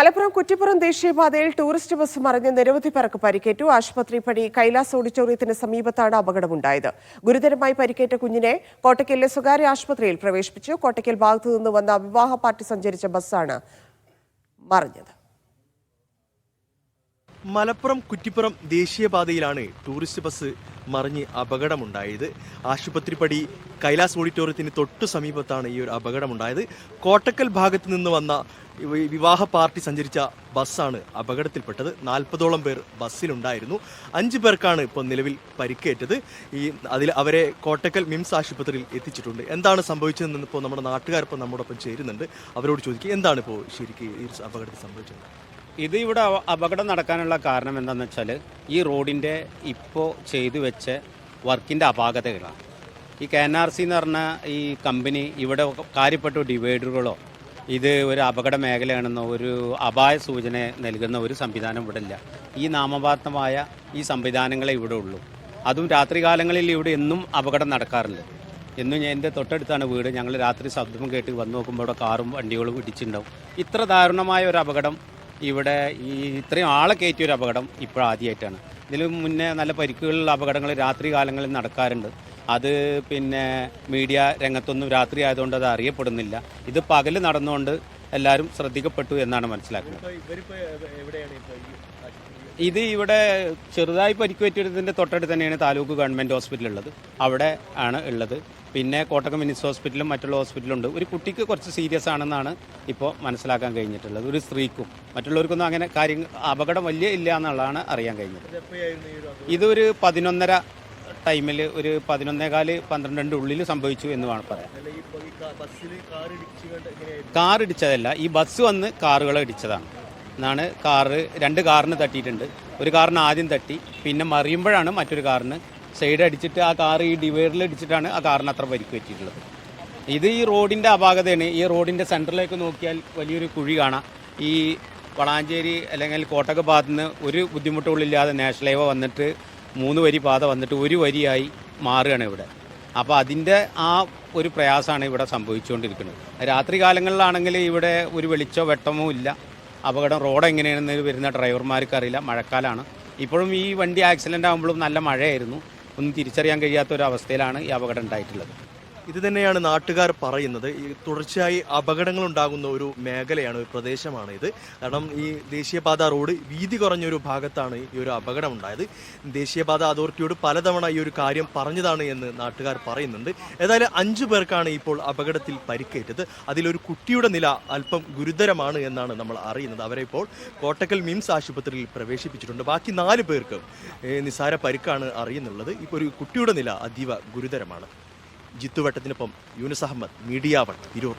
മലപ്പുറം കുറ്റിപ്പുറം ദേശീയപാതയിൽ tourist bus മറിഞ്ഞ് നിരവധി പേർക്ക് പരിക്കേറ്റു. ആശുപത്രി പടി കൈലാസ് ഓഡിറ്റോറിയത്തിന് സമീപത്താണ് അപകടമുണ്ടായത്. ഗുരുതരമായി പരിക്കേറ്റ കുഞ്ഞിനെ കോട്ടയ്ക്കലിലെ സ്വകാര്യ ആശുപത്രിയിൽ പ്രവേശിപ്പിച്ചു. കോട്ടയ്ക്കൽ ഭാഗത്തു നിന്ന് വന്ന വിവാഹ പാർട്ടി സഞ്ചരിച്ച ബസ്സാണ് മറിഞ്ഞത്. മലപ്പുറം കുറ്റിപ്പുറം ദേശീയപാതയിലാണ് ടൂറിസ്റ്റ് ബസ് മറിഞ്ഞ് അപകടമുണ്ടായത്. ആശുപത്രിപ്പടി കൈലാസ് ഓഡിറ്റോറിയത്തിന് തൊട്ടു സമീപത്താണ് ഈ ഒരു അപകടമുണ്ടായത്. കോട്ടക്കൽ ഭാഗത്ത് നിന്ന് വന്ന വിവാഹ പാർട്ടി സഞ്ചരിച്ച ബസ്സാണ് അപകടത്തിൽപ്പെട്ടത്. നാൽപ്പതോളം പേർ ബസ്സിലുണ്ടായിരുന്നു. അഞ്ച് പേർക്കാണ് ഇപ്പോൾ നിലവിൽ പരിക്കേറ്റത്. ഈ അതിൽ അവരെ കോട്ടക്കൽ മിംസ് ആശുപത്രിയിൽ എത്തിച്ചിട്ടുണ്ട്. എന്താണ് സംഭവിച്ചതെന്ന് ഇപ്പോൾ നമ്മുടെ നാട്ടുകാർ ഇപ്പോൾ നമ്മോടൊപ്പം ചേരുന്നുണ്ട്. അവരോട് ചോദിക്കുക എന്താണ് ഇപ്പോൾ ശരിക്കും ഈ അപകടത്തിൽ സംഭവിച്ചത്? ഇത് ഇവിടെ അപ- അപകടം നടക്കാനുള്ള കാരണം എന്താണെന്ന് വെച്ചാൽ ഈ റോഡിന്റെ ഇപ്പോൾ ചെയ്തു വെച്ച വർക്കിന്റെ അപാകതകളാണ്. ഈ കെ എൻ ആർ സി എന്ന് പറഞ്ഞ ഈ കമ്പനി ഇവിടെ കാര്യപ്പെട്ട ഡിവൈഡറുകളോ ഇത് ഒരു അപകട മേഖലയാണെന്നോ ഒരു അപായ സൂചന നൽകുന്ന ഒരു സംവിധാനം ഇവിടെ ഇല്ല. ഈ നാമപാത്രമായ ഈ സംവിധാനങ്ങളെ ഇവിടെ ഉള്ളൂ. അതും രാത്രികാലങ്ങളിൽ ഇവിടെ എന്നും അപകടം നടക്കാറുണ്ട് എന്നും എന്റെ തൊട്ടടുത്താണ് വീട്. ഞങ്ങൾ രാത്രി ശബ്ദം കേട്ട് വന്നു നോക്കുമ്പോൾ കാറും വണ്ടികളും ഇടിച്ചിട്ടുണ്ടാവും. ഇത്ര ദാരുണമായ ഒരു അപകടം ഇവിടെ ഈ ഇത്രയും ആളെ കയറ്റിയ ഒരു അപകടം ഇപ്പോഴാദ്യമായിട്ടാണ് ഇതിന് മുന്നേ നല്ല പരിക്കുകളുള്ള അപകടങ്ങൾ രാത്രി കാലങ്ങളിൽ നടക്കാറുണ്ട്. അത് പിന്നെ മീഡിയ രംഗത്തൊന്നും രാത്രി ആയതുകൊണ്ട് അത് അറിയപ്പെടുന്നില്ല. ഇത് പകൽ നടന്നുകൊണ്ട് എല്ലാവരും ശ്രദ്ധിക്കപ്പെട്ടു എന്നാണ് മനസ്സിലാക്കുന്നത്. ഇത് ഇവിടെ ചെറുതായി പരിക്ക് പറ്റിയതിന്റെ തൊട്ടടുത്ത് തന്നെയാണ് താലൂക്ക് ഗവൺമെന്റ് ഹോസ്പിറ്റൽ ഉള്ളത് അവിടെ ആണ് ഉള്ളത്. പിന്നെ കോട്ടക്കം മിനിസ് ഹോസ്പിറ്റലും മറ്റുള്ള ഹോസ്പിറ്റലും ഉണ്ട് ഒരു കുട്ടിക്ക് കുറച്ച് സീരിയസ് ആണെന്നാണ് ഇപ്പോൾ മനസ്സിലാക്കാൻ കഴിഞ്ഞിട്ടുള്ളത്. ഒരു സ്ത്രീക്കും മറ്റുള്ളവർക്കൊന്നും അങ്ങനെ കാര്യം അപകടം വലിയ ഇല്ല എന്നുള്ളതാണ് അറിയാൻ കഴിഞ്ഞത്. ഇതൊരു പതിനൊന്നര ടൈമിൽ ഒരു പതിനൊന്നേകാൽ പന്ത്രണ്ടിന്റെ ഉള്ളിൽ സംഭവിച്ചു എന്ന് വേണം പറയാം കാർ ഇടിച്ചതല്ല ഈ ബസ് വന്ന് കാറുകളെ ഇടിച്ചതാണ്. എന്നാണ് കാറ് രണ്ട് കാറിന് തട്ടിയിട്ടുണ്ട്. ഒരു കാറിന് ആദ്യം തട്ടി പിന്നെ മറിയുമ്പോഴാണ് മറ്റൊരു കാറിന് സൈഡ് അടിച്ചിട്ട് ആ കാർ ഈ ഡിവൈഡറിൽ അടിച്ചിട്ടാണ് ആ കാറിന് അത്ര പരിക്ക് പറ്റിയിട്ടുള്ളത്. ഇത് ഈ റോഡിന്റെ അപാകതയാണ്. ഈ റോഡിന്റെ സെന്ററിലേക്ക് നോക്കിയാൽ വലിയൊരു കുഴി കാണാം. ഈ വളാഞ്ചേരി അല്ലെങ്കിൽ കോട്ടക ഭാഗത്ത് നിന്ന് ഒരു ബുദ്ധിമുട്ടുകളില്ലാതെ നാഷണൽ ഹൈവേ വന്നിട്ട് മൂന്ന് വരി പാത വന്നിട്ട് ഒരു വരിയായി മാറുകയാണ് ഇവിടെ. അപ്പോൾ അതിന്റെ ആ ഒരു പ്രയാസമാണ് ഇവിടെ സംഭവിച്ചുകൊണ്ടിരിക്കുന്നത്. രാത്രി കാലങ്ങളിലാണെങ്കിൽ ഇവിടെ ഒരു വെളിച്ചോ വെട്ടമോ ഇല്ല. അപകടം റോഡ് എങ്ങനെയാണെന്ന് വരുന്ന ഡ്രൈവർമാർക്ക് അറിയില്ല മഴക്കാലമാണ് ഇപ്പോഴും ഈ വണ്ടി ആക്സിഡന്റ് ആകുമ്പോഴും നല്ല മഴയായിരുന്നു. ഒന്നും തിരിച്ചറിയാൻ കഴിയാത്ത ഒരു അവസ്ഥയിലാണ് ഈ അപകടം ഉണ്ടായിട്ടുള്ളത്. ഇത് തന്നെയാണ് നാട്ടുകാർ പറയുന്നത്. ഈ തുടർച്ചയായി അപകടങ്ങൾ ഉണ്ടാകുന്ന ഒരു മേഖലയാണ് ഒരു പ്രദേശമാണ് ഇത്. കാരണം ഈ ദേശീയപാത റോഡ് വീതി കുറഞ്ഞൊരു ഭാഗത്താണ് ഈ ഒരു അപകടം ഉണ്ടായത് ദേശീയപാത അതോറിറ്റിയോട് പലതവണ ഈ ഒരു കാര്യം പറഞ്ഞതാണ് എന്ന് നാട്ടുകാർ പറയുന്നുണ്ട്. ഏതായാലും അഞ്ചു പേർക്കാണ് ഇപ്പോൾ അപകടത്തിൽ പരിക്കേറ്റത്. അതിലൊരു കുട്ടിയുടെ നില അല്പം ഗുരുതരമാണ് എന്നാണ് നമ്മൾ അറിയുന്നത്. അവരെ ഇപ്പോൾ കോട്ടക്കൽ മിംസ് ആശുപത്രിയിൽ പ്രവേശിപ്പിച്ചിട്ടുണ്ട്. ബാക്കി നാല് പേർക്ക് നിസ്സാര പരിക്കാണ് അറിയുന്നുള്ളത്. ഇപ്പോൾ ഒരു കുട്ടിയുടെ നില അതീവ ഗുരുതരമാണ്. ജിത്തു വട്ടത്തിനൊപ്പം യൂനിസ് അഹമ്മദ് മീഡിയ വൺ തിരൂർ.